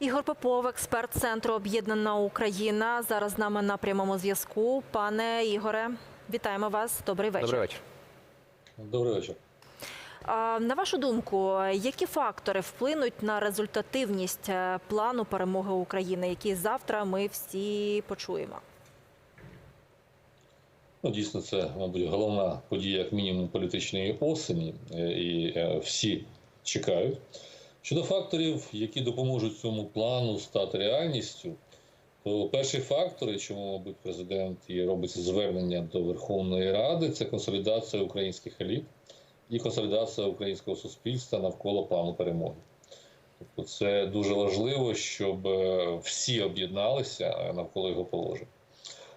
Ігор Попов, експерт центру Об'єднана Україна. Зараз з нами на прямому зв'язку. Пане Ігоре, вітаємо вас. Добрий вечір. Добрий вечір. Добрий вечір. На вашу думку, які фактори вплинуть на результативність е, плану перемоги України, який завтра ми всі почуємо? Ну, дійсно, це, мабуть, головна подія, як мінімум, політичної осені, е, і е, всі чекають. Щодо факторів, які допоможуть цьому плану стати реальністю, то перший фактор, чому, мабуть, президент і робить звернення до Верховної Ради, це консолідація українських еліт і консолідація українського суспільства навколо плану перемоги. Тобто, це дуже важливо, щоб е, всі об'єдналися е, навколо його положень.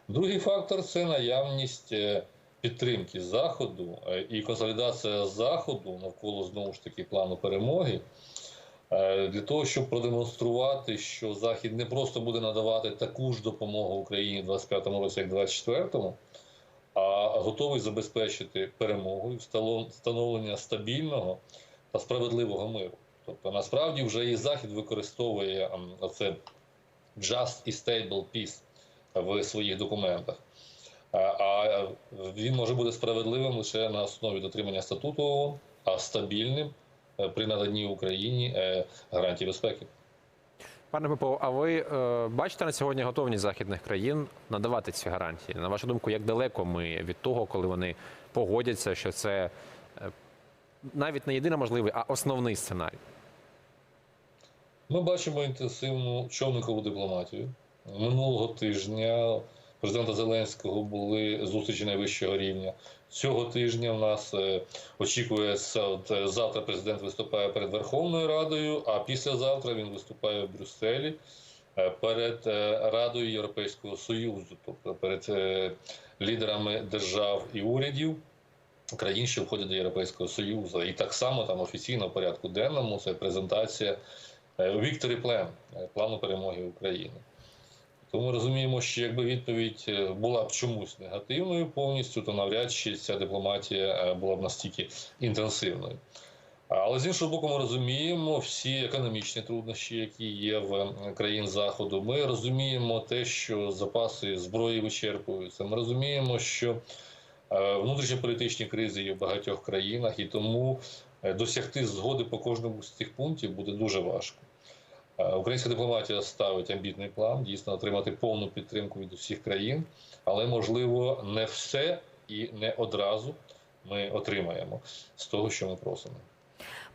Другий фактор це наявність е, підтримки заходу і консолідація заходу навколо знову ж таки плану перемоги. Е, Для того щоб продемонструвати, що Захід не просто буде надавати таку ж допомогу Україні в 25-му році, як в 24-му, а готовий забезпечити перемогу і встановлення стабільного та справедливого миру. Тобто, насправді вже і Захід використовує ем, оце just і stable peace в своїх документах. А- А він може бути справедливим лише на основі дотримання статуту, ООН, а стабільним е, при наданні Україні е, гарантій безпеки. Пане Попов, а ви е, бачите на сьогодні готовність західних країн надавати ці гарантії? На вашу думку, як далеко ми від того, коли вони погодяться, що це е, навіть не єдиний можливий, а основний сценарій? Ми бачимо інтенсивну човникову дипломатію. Минулого тижня президента Зеленського були зустрічі найвищого рівня. Цього тижня в нас е, очікується, от, е, завтра президент виступає перед Верховною Радою, а післязавтра він виступає в Брюсселі е, перед Радою Європейського Союзу, тобто перед лідерами держав і урядів країн, що входять до Європейського Союзу. І так само там офіційно в порядку денному це презентація Plan, е, плану перемоги України. Тому ми розуміємо, що якби відповідь е, була б чомусь негативною повністю, то навряд чи ця дипломатія е, була б настільки інтенсивною. Але з іншого боку, ми розуміємо всі економічні труднощі, які є в країн Заходу. Ми розуміємо те, що запаси зброї вичерпуються. Ми розуміємо, що е, внутрішньополітичні кризи є в багатьох країнах, і тому досягти згоди по кожному з цих пунктів буде дуже важко. Е, Українська дипломатія ставить амбітний план, дійсно отримати повну підтримку від усіх країн, але можливо не все і не одразу ми отримаємо з того, що ми просимо.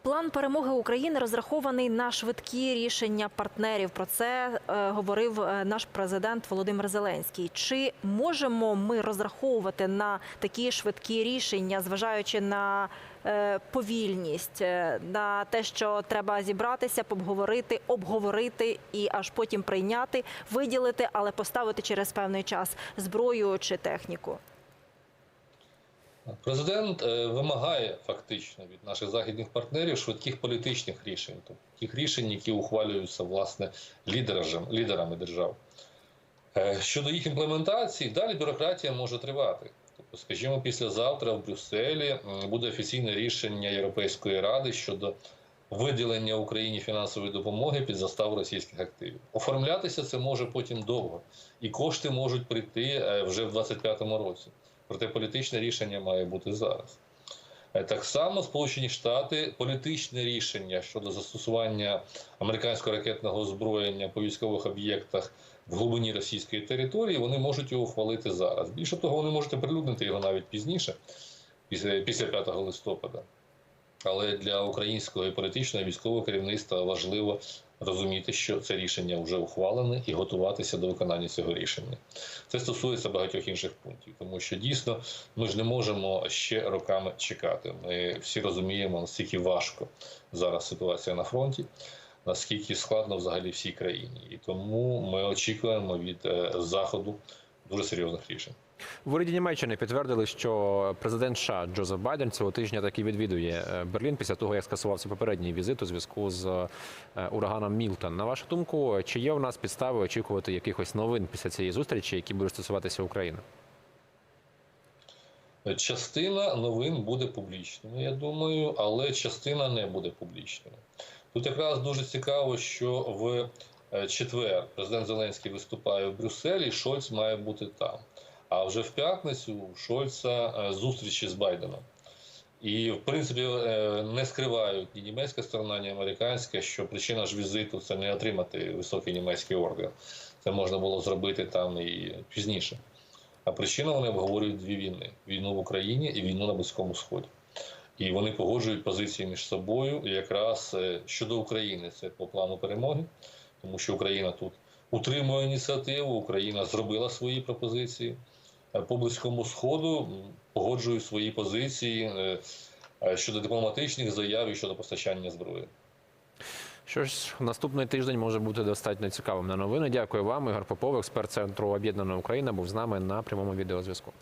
План перемоги України розрахований на швидкі рішення партнерів. Про це е, говорив е, наш президент Володимир Зеленський. Чи можемо ми розраховувати на такі швидкі рішення, зважаючи на е, повільність, е, на те, що треба зібратися, обговорити, обговорити і аж потім прийняти, виділити, але поставити через певний час зброю чи техніку? Президент е, вимагає фактично від наших західних партнерів швидких політичних рішень, тобто тих рішень, які ухвалюються власне лідерам, лідерами держав. Е, Щодо їх імплементації, далі бюрократія може тривати. Тобто, скажімо, післязавтра в Брюсселі буде офіційне рішення Європейської ради щодо виділення Україні фінансової допомоги під заставу російських активів. Оформлятися це може потім довго, і кошти можуть прийти е, вже в 2025 році. Проте політичне рішення має бути зараз. Е, Так само Сполучені Штати політичне рішення щодо застосування американського ракетного озброєння по військових об'єктах в глибині російської території, вони можуть його ухвалити зараз. Більше того, вони можуть оприлюднити його навіть пізніше, після, після 5 листопада. Але для українського і політичного і військового керівництва важливо розуміти, що це рішення вже ухвалене, і готуватися до виконання цього рішення. Це стосується багатьох інших пунктів, тому що дійсно ми ж не можемо ще роками чекати. Ми всі розуміємо, наскільки важко зараз ситуація на фронті, наскільки складно взагалі всій країні, і тому ми очікуємо від е, заходу дуже серйозних рішень. В уряді Німеччини підтвердили, що президент США Джозеф Байден цього тижня таки відвідує е, Берлін після того, як скасувався попередній візит у зв'язку з е, ураганом Мілтон. На вашу думку, чи є у нас підстави очікувати якихось новин після цієї зустрічі, які будуть стосуватися України? Частина новин буде публічною, я думаю, але частина не буде публічною. Тут якраз дуже цікаво, що в четвер президент Зеленський виступає в Брюсселі, Шольц має бути там. А вже в п'ятницю у Шольца е, зустрічі з Байденом. І, в принципі, е, не скривають ні німецька сторона, ні американська, що причина ж візиту це не отримати високий німецький орден. Це можна було зробити там і пізніше. А причина вони обговорюють дві війни: війну в Україні і війну на Близькому Сході. І вони погоджують позиції між собою. Якраз е, щодо України це по плану перемоги, тому що Україна тут утримує ініціативу, Україна зробила свої пропозиції. Е, По близькому сходу м, погоджують свої позиції е, е, щодо дипломатичних заяв і щодо постачання зброї. Що ж, наступний тиждень може бути достатньо цікавим на новини. Дякую вам. Ігор Попов, експерт центру Об'єднана Україна, був з нами на прямому відеозв'язку.